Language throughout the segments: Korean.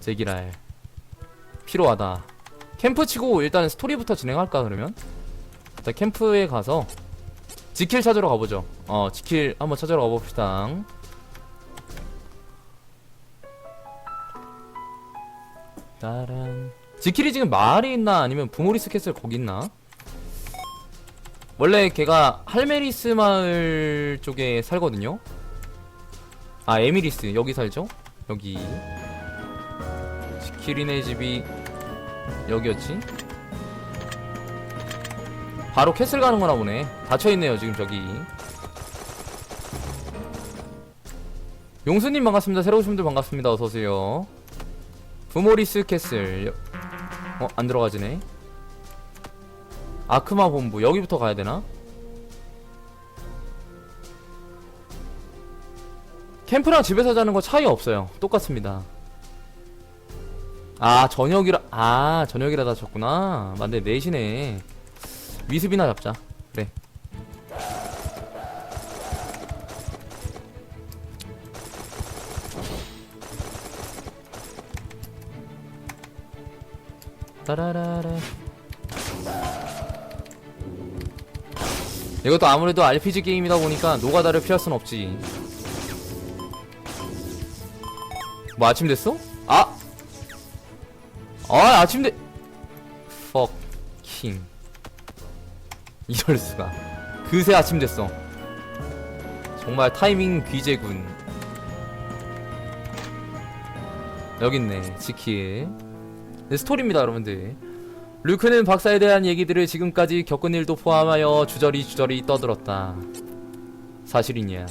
제기랄. 필요하다. 캠프 치고 일단 스토리부터 진행할까 그러면? 일단 캠프에 가서 지킬 찾으러 가보죠. 어 지킬 한번 찾으러 가봅시다. 따란. 지킬이 지금 마을에 있나? 아니면 부모리스 캐슬 거기 있나? 원래 걔가 할메리스 마을 쪽에 살거든요. 아 에미리스. 여기 살죠? 여기 지킬이네 집이 여기였지? 바로 캐슬 가는 거나 보네. 닫혀있네요 지금 저기. 용수님 반갑습니다. 새로 오신 분들 반갑습니다. 어서오세요. 부모리스 캐슬. 어? 안 들어가지네. 아크마 본부. 여기부터 가야 되나? 캠프랑 집에서 자는 거 차이 없어요. 똑같습니다 아 저녁이라 아 저녁이라 다쳤구나. 맞네 넷이네. 위습이나 잡자. 그래. 따라라라. 이것도 아무래도 RPG 게임이다 보니까 노가다를 피할 순 없지. 뭐 아침 됐어? 아! 아 아침 됐... fucking. 이럴 수가. 그새 아침 됐어. 정말 타이밍 귀재군. 여기 있네 지킬 네, 스토리입니다 여러분들. 루크는 박사에 대한 얘기들을 지금까지 겪은 일도 포함하여 주저리 주저리 떠들었다. 사실이냐?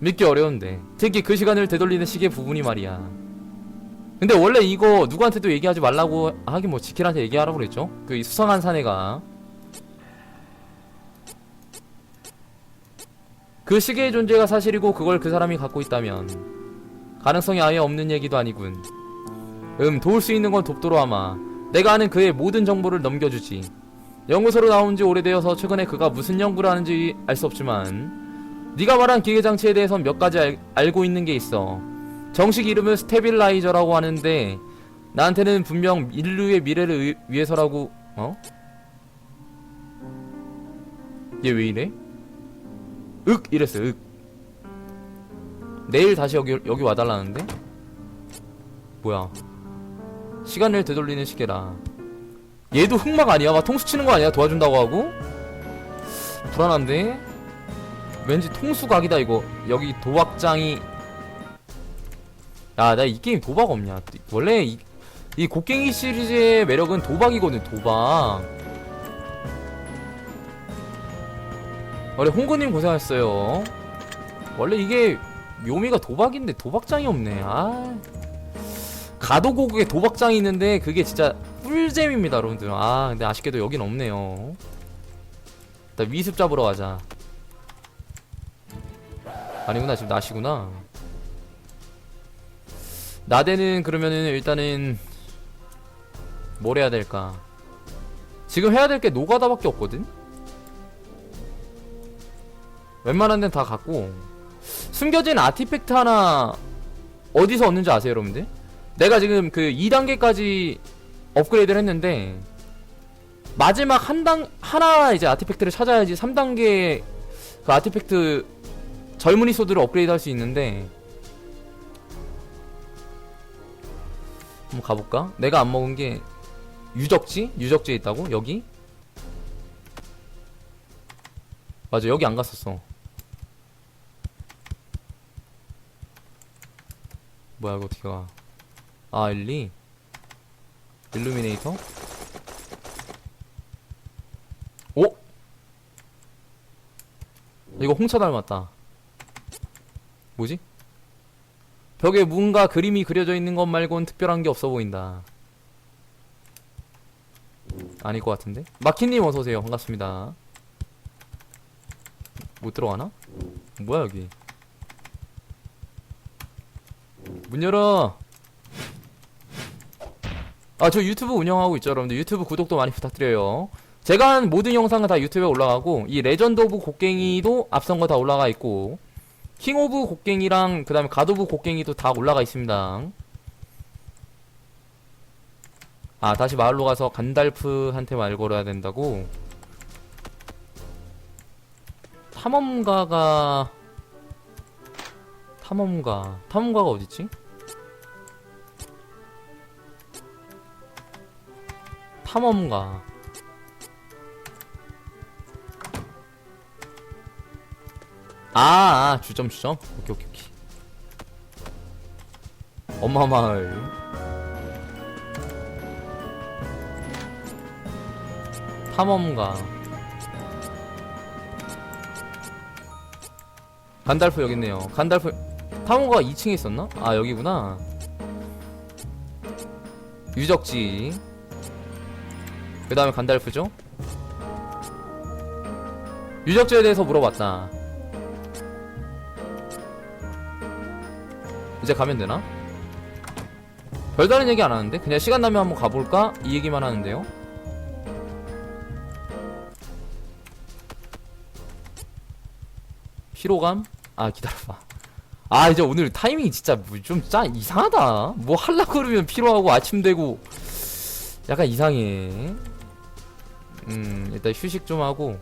믿기 어려운데. 특히 그 시간을 되돌리는 시계 부분이 말이야 근데 원래 이거 누구한테도 얘기하지 말라고 하긴 뭐 지킬한테 얘기하라고 그랬죠? 그 수상한 사내가. 그 시계의 존재가 사실이고 그걸 그 사람이 갖고 있다면 가능성이 아예 없는 얘기도 아니군. 음 도울 수 있는 건 돕도록 아마. 내가 아는 그의 모든 정보를 넘겨주지. 연구소로 나온 지 오래되어서 최근에 그가 무슨 연구를 하는지 알 수 없지만 네가 말한 기계장치에 대해선 몇 가지 알, 알고 있는 게 있어 정식 이름은 스테빌라이저라고 하는데 나한테는 분명 인류의 미래를 의- 위해서라고 어? 얘 왜 이래? 윽 이랬어 윽 내일 다시 여기 여기 와달라는데 뭐야 시간을 되돌리는 시계라 얘도 흑막 아니야? 막 통수 치는 거 아니야? 도와준다고 하고 불안한데 왠지 통수 각이다 이거 여기 도박장이 야 나 이 게임 도박 없냐? 원래 이, 이 곡괭이 시리즈의 매력은 도박이거든 도박. 원래 홍구님 고생하셨어요. 원래 이게 묘미가 도박인데 도박장이 없네. 아. 가도곡에 도박장이 있는데 그게 진짜 꿀잼입니다 여러분들. 아 근데 아쉽게도 여긴 없네요. 일단 위습 잡으러 가자. 아니구나 지금 나시구나 나대는 그러면은 일단은 뭘 해야 될까? 지금 해야 될 게 노가다밖에 없거든? 웬만한 데는 다 갖고. 숨겨진 아티팩트 하나 어디서 얻는지 아세요 여러분들? 내가 지금 그 2단계까지 업그레이드를 했는데 마지막 한 당 하나 이제 아티팩트를 찾아야지 3단계 그 아티팩트 젊은이 소드를 업그레이드 할 수 있는데 한번 가볼까? 내가 안 먹은 게 유적지? 유적지에 있다고? 여기? 맞아 여기 안 갔었어 뭐야 이거 어떻게 가 아, 일리? 일루미네이터? 오? 이거 홍차 닮았다. 뭐지? 벽에 뭔가 그림이 그려져 있는 것 말곤 특별한 게 없어 보인다. 아닐 것 같은데? 마키님 어서오세요. 반갑습니다. 못 들어가나? 뭐야, 여기. 문 열어! 아, 저 유튜브 운영하고 있죠, 여러분들. 유튜브 구독도 많이 부탁드려요. 제가 한 모든 영상은 다 유튜브에 올라가고, 이 레전드 오브 곡괭이도 앞선 거 다 올라가 있고, 킹 오브 곡괭이랑, 그 다음에 갓 오브 곡괭이도 다 올라가 있습니다. 아 다시 마을로 가서 간달프한테 말 걸어야 된다고 탐험가가 탐험가 탐험가가 어딨지? 탐험가 아, 아 주점 주점? 오케이 오케이 오케이. 엄마 마을 탐험가. 간달프 여기 있네요. 간달프 탐험가가 2층에 있었나? 아 여기구나. 유적지. 그 다음에 간달프죠? 유적지에 대해서 물어봤다 이제 가면 되나? 별다른 얘기 안 하는데? 그냥 시간 나면 한번 가볼까? 이 얘기만 하는데요 피로감? 아 기다려봐 아 이제 오늘 타이밍이 진짜 뭐좀짜 이상하다 뭐 할라 그러면 피로하고 아침 되고 약간 이상해 음 일단 휴식 좀 하고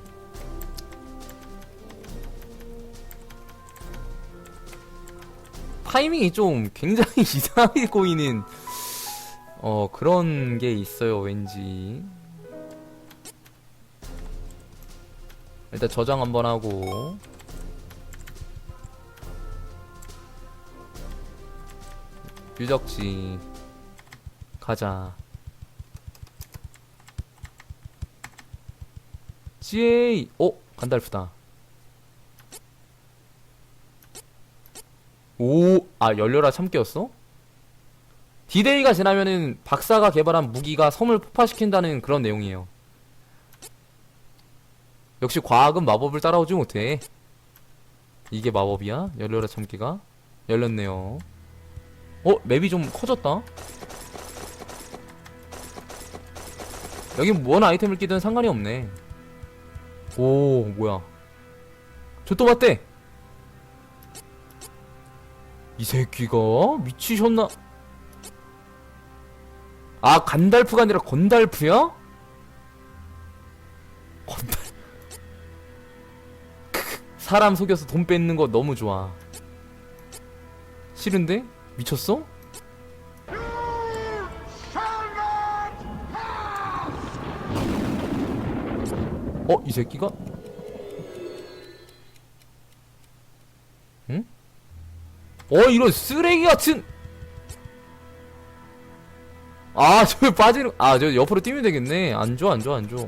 타이밍이 좀 굉장히 이상하게 꼬이는 어 그런 게 있어요 왠지. 일단 저장 한번 하고. 유적지 가자. GA 어? 간달프다. 오, 아, 열려라 참깨였어? 디데이가 지나면은 박사가 개발한 무기가 섬을 폭파시킨다는 그런 내용이에요. 역시 과학은 마법을 따라오지 못해. 이게 마법이야? 열려라 참깨가? 열렸네요. 어, 맵이 좀 커졌다? 여긴 뭔 아이템을 끼든 상관이 없네. 오, 뭐야. 저또 봤대! 이 새끼가 미치셨나? 아 간달프가 아니라 건달프야? 건달 사람 속여서 돈 뺏는 거 너무 좋아 싫은데? 미쳤어? 어? 이 새끼가? 어 이런 쓰레기 같은. 아 저 빠지는 아 저 옆으로 뛰면 되겠네. 안 좋아 안 좋아 안 좋아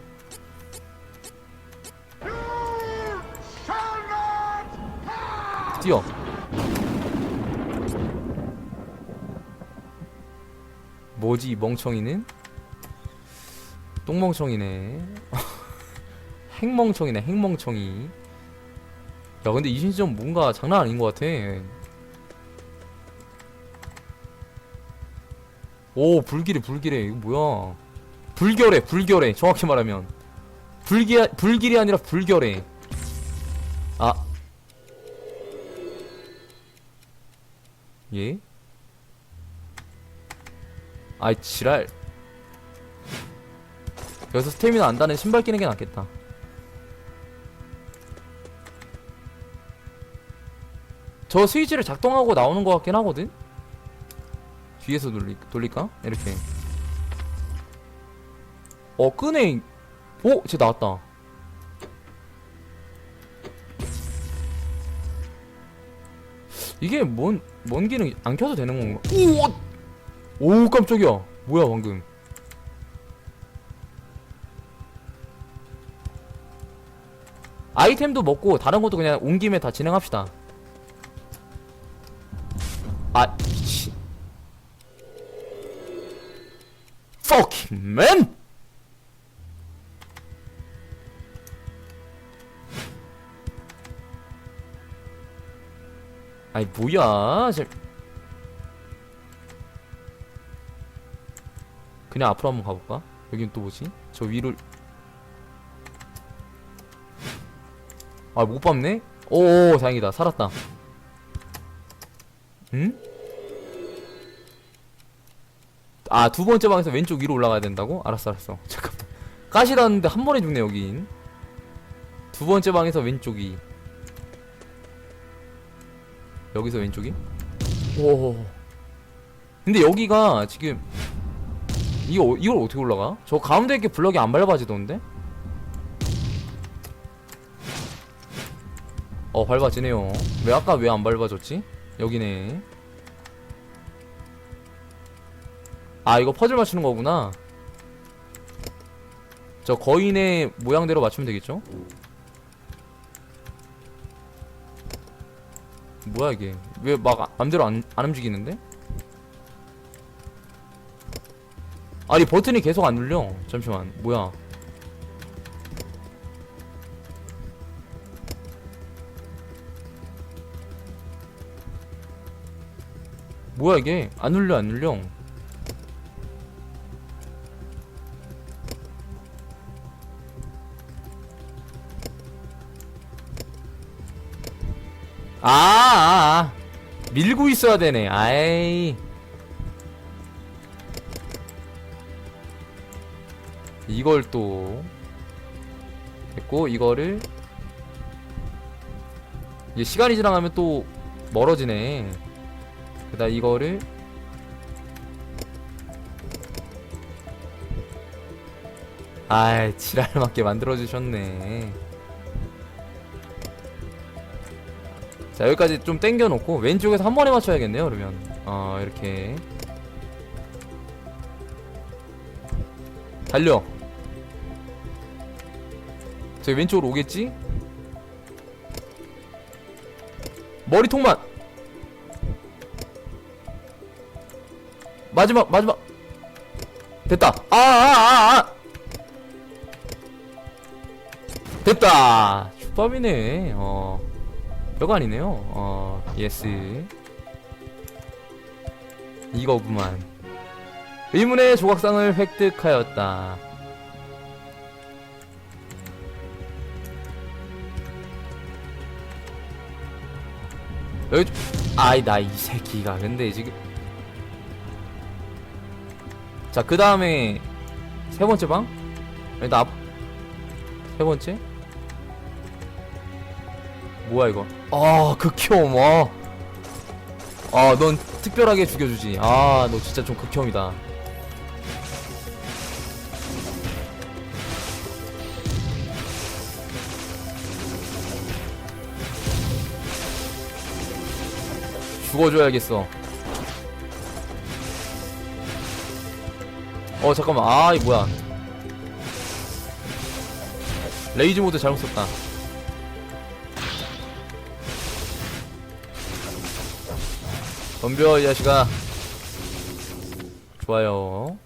뛰어. 뭐지 이 멍청이는? 똥멍청이네. 핵멍청이네 핵멍청이. 야 근데 이 신점 뭔가 장난 아닌 것 같아 오 불길해 불길해. 이거 뭐야? 불결해 불결해. 정확히 말하면. 불기 불길이 아니라 불결해. 아. 예? 아이 지랄. 여기서 스태미나 안다는 신발 끼는 게 낫겠다. 저 스위치를 작동하고 나오는 것 같긴 하거든? 뒤에서 돌리, 돌릴까? 이렇게 어 끄네 오! 쟤 나왔다 이게 뭔, 뭔 기능 안 켜도 되는 건가? 오! 오 깜짝이야 뭐야 방금 아이템도 먹고 다른 것도 그냥 온 김에 다 진행합시다 아 man! 아이 뭐야 저... 그냥 앞으로 한번 가볼까? 여긴 또 뭐지? 저 위를 아못 밟네? 오 다행이다 살았다 응? 아 두 번째 방에서 왼쪽 위로 올라가야 된다고? 알았어 알았어 잠깐 가시 닿았는데 한 번에 죽네 여긴 두 번째 방에서 왼쪽이 여기서 왼쪽이? 오 근데 여기가 지금 이거 이걸 어떻게 올라가? 저 가운데 이렇게 블럭이 안 밟아지던데? 어 밟아지네요 왜 아까 왜 안 밟아졌지? 여기네 아 이거 퍼즐 맞추는 거구나. 저 거인의 모양대로 맞추면 되겠죠? 뭐야 이게? 왜 막 맘대로 안, 안 움직이는데? 아니 버튼이 계속 안 눌려. 잠시만. 뭐야? 뭐야 이게? 안 눌려 안 눌려 아, 아, 아. 밀고 있어야 되네. 아이. 이걸 또 했고 이거를 이제 시간이 지나가면 또 멀어지네. 그다 이거를 아이 지랄 맞게 만들어 주셨네. 자 여기까지 좀 땡겨 놓고 왼쪽에서 한 번에 맞춰야겠네요 그러면. 어 이렇게. 달려. 저기 왼쪽으로 오겠지? 머리통만! 마지막 마지막! 됐다. 아아아아! 아, 아. 됐다! 죽밥이네. 어 별거 아니네요. 어, 예스. 이거구만. 의문의 조각상을 획득하였다. 여기, 아이, 나 이 새끼가. 근데 지금. 자, 그 다음에, 세 번째 방? 아니, 나, 앞- 세 번째? 뭐야 이거 아 극혐 어. 아넌 특별하게 죽여주지. 아 너 진짜 좀 극혐이다. 죽어줘야겠어. 어 잠깐만. 아이 뭐야? 레이즈 모드 잘못 썼다 덤벼 이 자식아 좋아요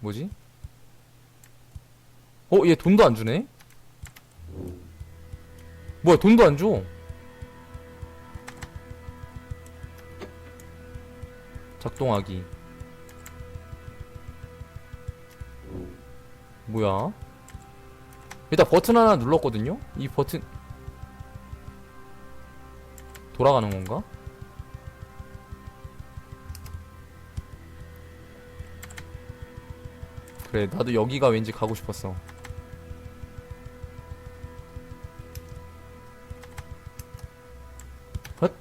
뭐지? 어? 얘 돈도 안 주네? 뭐야 돈도 안 줘? 작동하기 뭐야? 일단 버튼 하나 눌렀거든요? 이 버튼 돌아가는 건가? 그래 나도 여기가 왠지 가고 싶었어 헛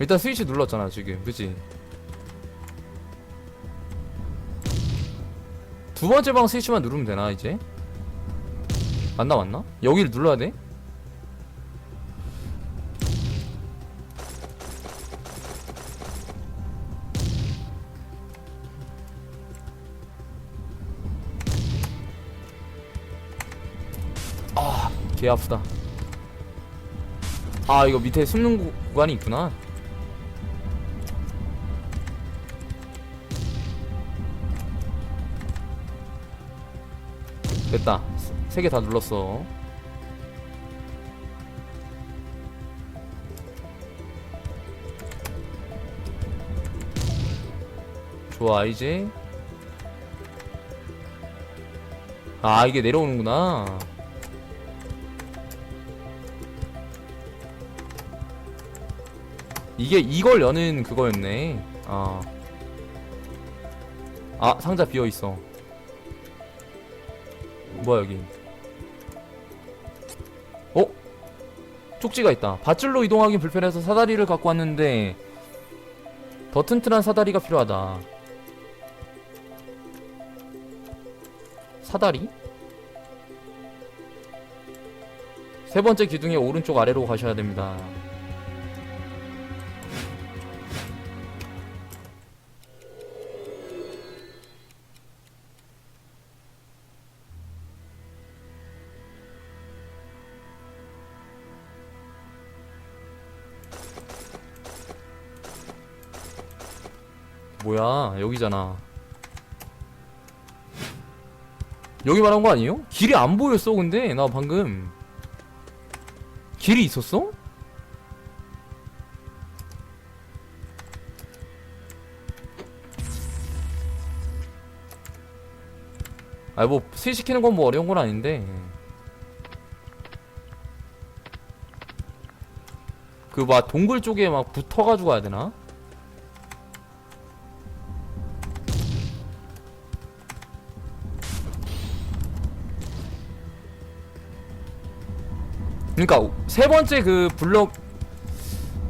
일단 스위치 눌렀잖아 지금 그치? 두 번째 방 스위치만 누르면 되나 이제? 맞나 맞나? 여기를 눌러야 돼? 아, 개 아프다. 아, 이거 밑에 숨는 구- 구간이 있구나. 됐다. 세 개 다 눌렀어. 좋아, 이제 아 이게 내려오는구나 이게 이걸 여는 그거였네 아. 아 상자 비어있어 뭐야 여기 어? 쪽지가 있다 밧줄로 이동하기 불편해서 사다리를 갖고 왔는데 더 튼튼한 사다리가 필요하다 사다리? 세 번째 기둥의 오른쪽 아래로 가셔야 됩니다. 뭐야, 여기잖아. 여기 말한 거 아니에요? 길이 안 보였어 근데 나 방금 길이 있었어? 아뭐 스위시키는 건 뭐 어려운 건 아닌데 그 막 동굴 쪽에 막 붙어가지고 가야 되나? 그러니까 세 번째 그 블럭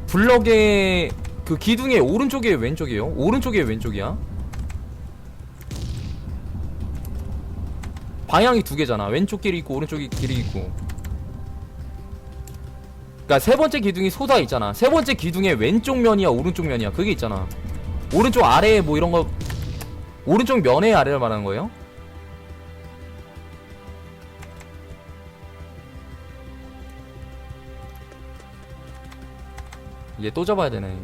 블럭의 그 기둥의 오른쪽이에요 왼쪽이에요? 오른쪽이에요 왼쪽이야? 방향이 두 개잖아 왼쪽 길이 있고 오른쪽 길이 있고 그니까 세 번째 기둥이 솟아 있잖아 세 번째 기둥의 왼쪽 면이야 오른쪽 면이야 그게 있잖아 오른쪽 아래에 뭐 이런 거 오른쪽 면의 아래를 말하는 거예요? 얘 또 잡아야 되네.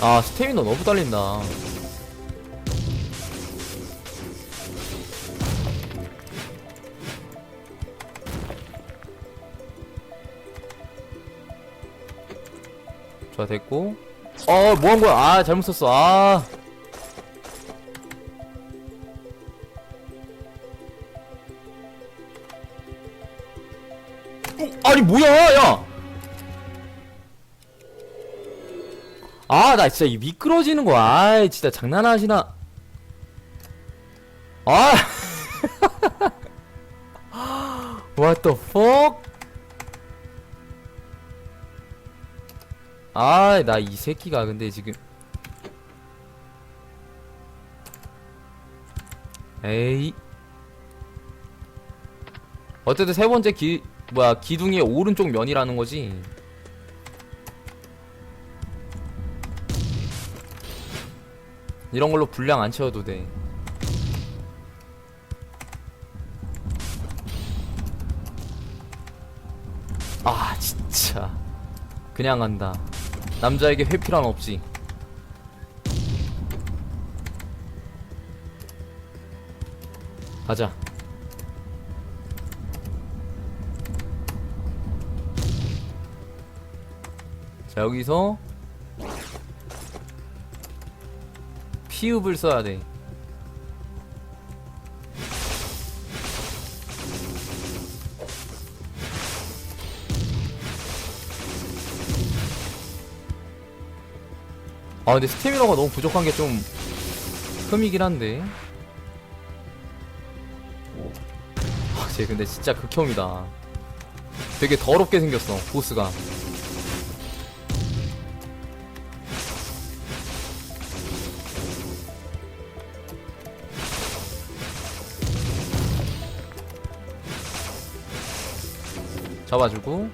아, 스태미너 너무 딸린다. 좋아 됐고 어 뭐 한 거야 아 잘못 썼어 아 어, 아니 뭐야 야 아, 나 진짜 이 미끄러지는 거, 아이, 진짜 장난하시나. 아! What the fuck? 아, 나 이 새끼가 근데 지금 에이. 어쨌든 세 번째 기 뭐야 기둥의 오른쪽 면이라는 거지. 이런 걸로 분량 안 채워도 돼. 아, 진짜. 그냥 간다. 남자에게 회피란 없지. 가자. 자, 여기서 피읍을 써야 돼. 아 근데 스태미너가 너무 부족한 게 좀 흠이긴 한데. 아쟤 근데 진짜 극혐이다. 되게 더럽게 생겼어 보스가. 잡아주고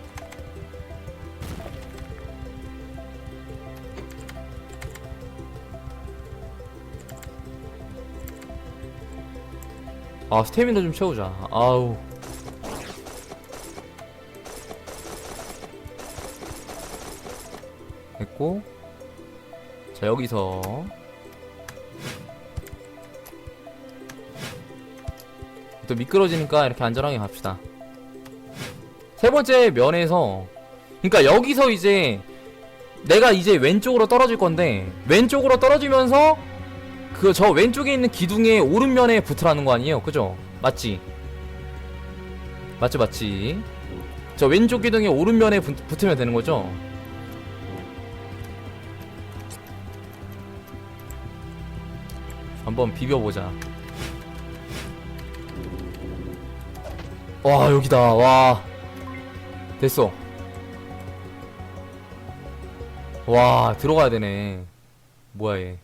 아 스태미나 좀 채우자. 아우. 됐고. 자 여기서. 또 미끄러지니까 이렇게 안전하게 갑시다. 세 번째 면에서 그러니까 여기서 이제 내가 이제 왼쪽으로 떨어질 건데 왼쪽으로 떨어지면서 그 저 왼쪽에 있는 기둥의 오른면에 붙으라는 거 아니에요? 그죠? 맞지? 맞지 맞지? 저 왼쪽 기둥의 오른면에 붙, 붙으면 되는 거죠? 한번 비벼보자. 와 여기다. 와. 됐어. 와 들어가야 되네. 뭐야 얘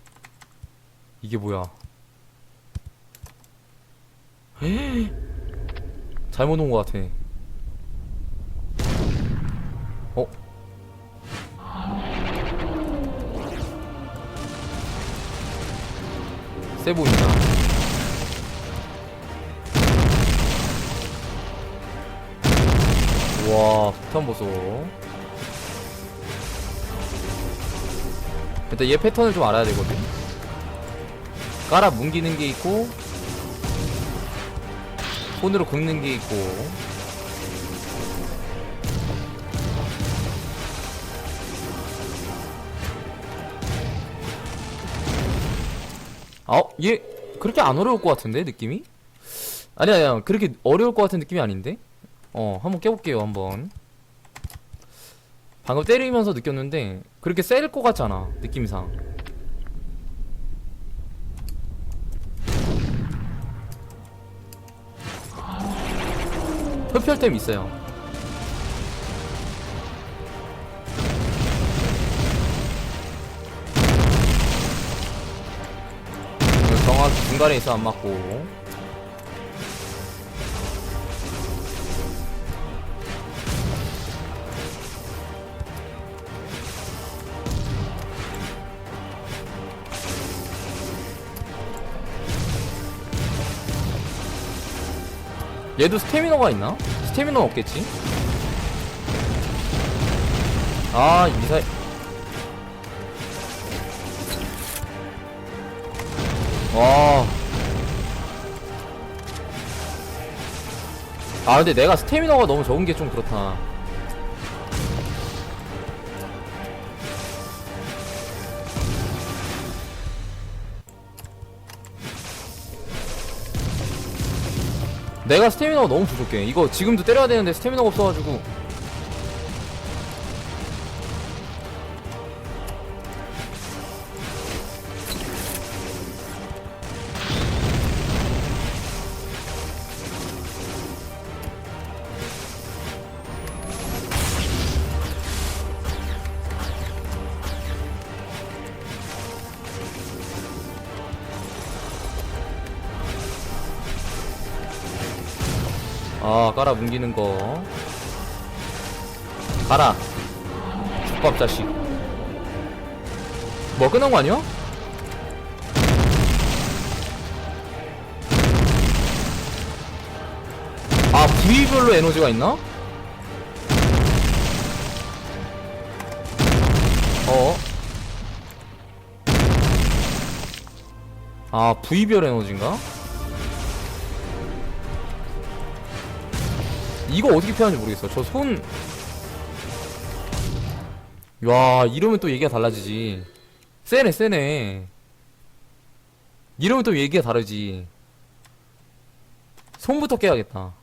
이게 뭐야? 헤 잘못 온 것 같아. 어? 세 보인다. 와 폭탄 보소. 일단 얘 패턴을 좀 알아야 되거든 깔아 뭉기는 게 있고 손으로 긁는 게 있고 아, 얘 그렇게 안 어려울 것 같은데 느낌이? 아니 아니야 그렇게 어려울 것 같은 느낌이 아닌데? 어 한번 깨볼게요 한번 방금 때리면서 느꼈는데 그렇게 셀 것 같지 않아 느낌상 흡혈템 있어요. 정확히 중간에 있어 안 맞고 얘도 스태미너가 있나? 스태미너 없겠지? 아, 이 미사일. 와. 아, 근데 내가 스태미너가 너무 적은 게 좀 그렇다. 내가 스태미너가 너무 부족해. 이거 지금도 때려야 되는데 스태미너가 없어가지고. 뭉기는 거. 가라. 죽밥 자식. 뭐 끝난 거 아니야? 아, 부위별로 에너지가 있나? 어. 아, 부위별 에너지인가? 이거 어떻게 표현하는지 모르겠어. 저 손. 야, 이러면 또 얘기가 달라지지. 세네, 세네. 이러면 또 얘기가 다르지. 손부터 깨야겠다.